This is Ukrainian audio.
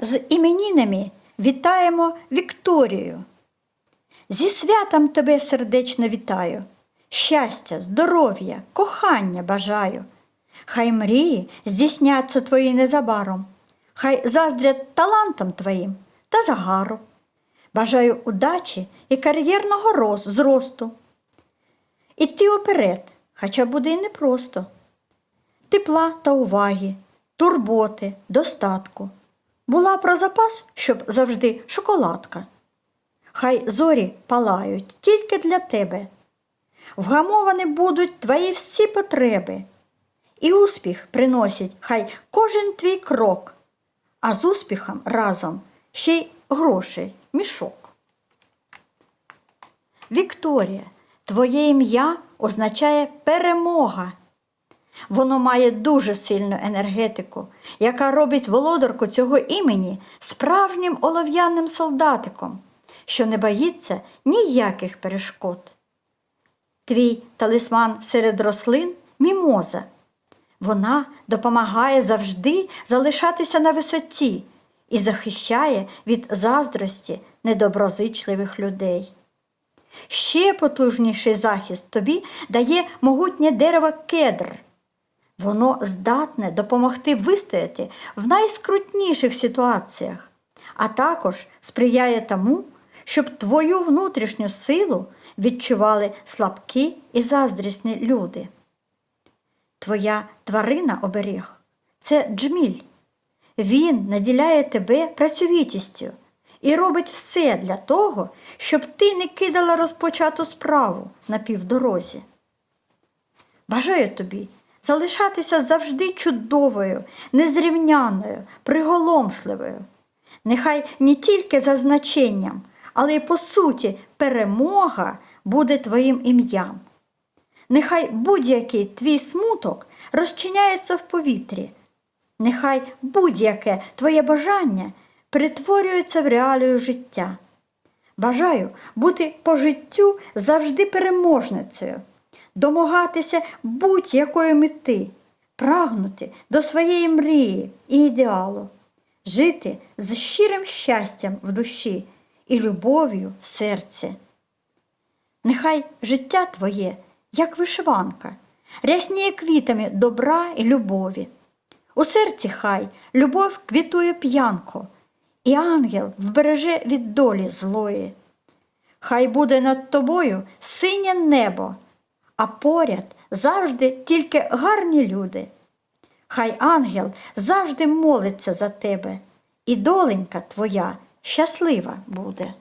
З іменінами вітаємо Вікторію. Зі святом тебе сердечно вітаю. Щастя, здоров'я, кохання бажаю. Хай мрії здійсняться твої незабаром, хай заздрять талантам твоїм та загару. Бажаю удачі і кар'єрного роз, зросту. Іти уперед, хоча буде і непросто. Тепла та уваги, турботи, достатку. Була про запас, щоб завжди шоколадка. Хай зорі палають тільки для тебе. Вгамовані будуть твої всі потреби, і успіх приносить хай кожен твій крок, а з успіхом разом ще й грошей мішок. Вікторія, твоє ім'я означає перемога. Воно має дуже сильну енергетику, яка робить володарку цього імені справжнім олов'яним солдатиком, що не боїться ніяких перешкод. Твій талісман серед рослин мімоза. Вона допомагає завжди залишатися на висоті і захищає від заздрості недоброзичливих людей. Ще потужніший захист тобі дає могутнє дерево кедр. Воно здатне допомогти вистояти в найскрутніших ситуаціях, а також сприяє тому, щоб твою внутрішню силу відчували слабкі і заздрісні люди. Твоя тварина оберіг це джміль. Він наділяє тебе працьовітістю і робить все для того, щоб ти не кидала розпочату справу на півдорозі. Бажаю тобі залишатися завжди чудовою, незрівняною, приголомшливою. Нехай не тільки за значенням, але й по суті перемога буде твоїм ім'ям. Нехай будь-який твій смуток розчиняється в повітрі. Нехай будь-яке твоє бажання перетворюється в реалію життя. Бажаю бути по життю завжди переможницею, домагатися будь-якої мети, прагнути до своєї мрії і ідеалу, жити з щирим щастям в душі і любов'ю в серці. Нехай життя твоє, як вишиванка, рясніє квітами добра і любові. У серці хай любов квітує п'янко, і ангел вбереже від долі злої. Хай буде над тобою синє небо, а поряд завжди тільки гарні люди. Хай ангел завжди молиться за тебе, і доленька твоя щаслива буде.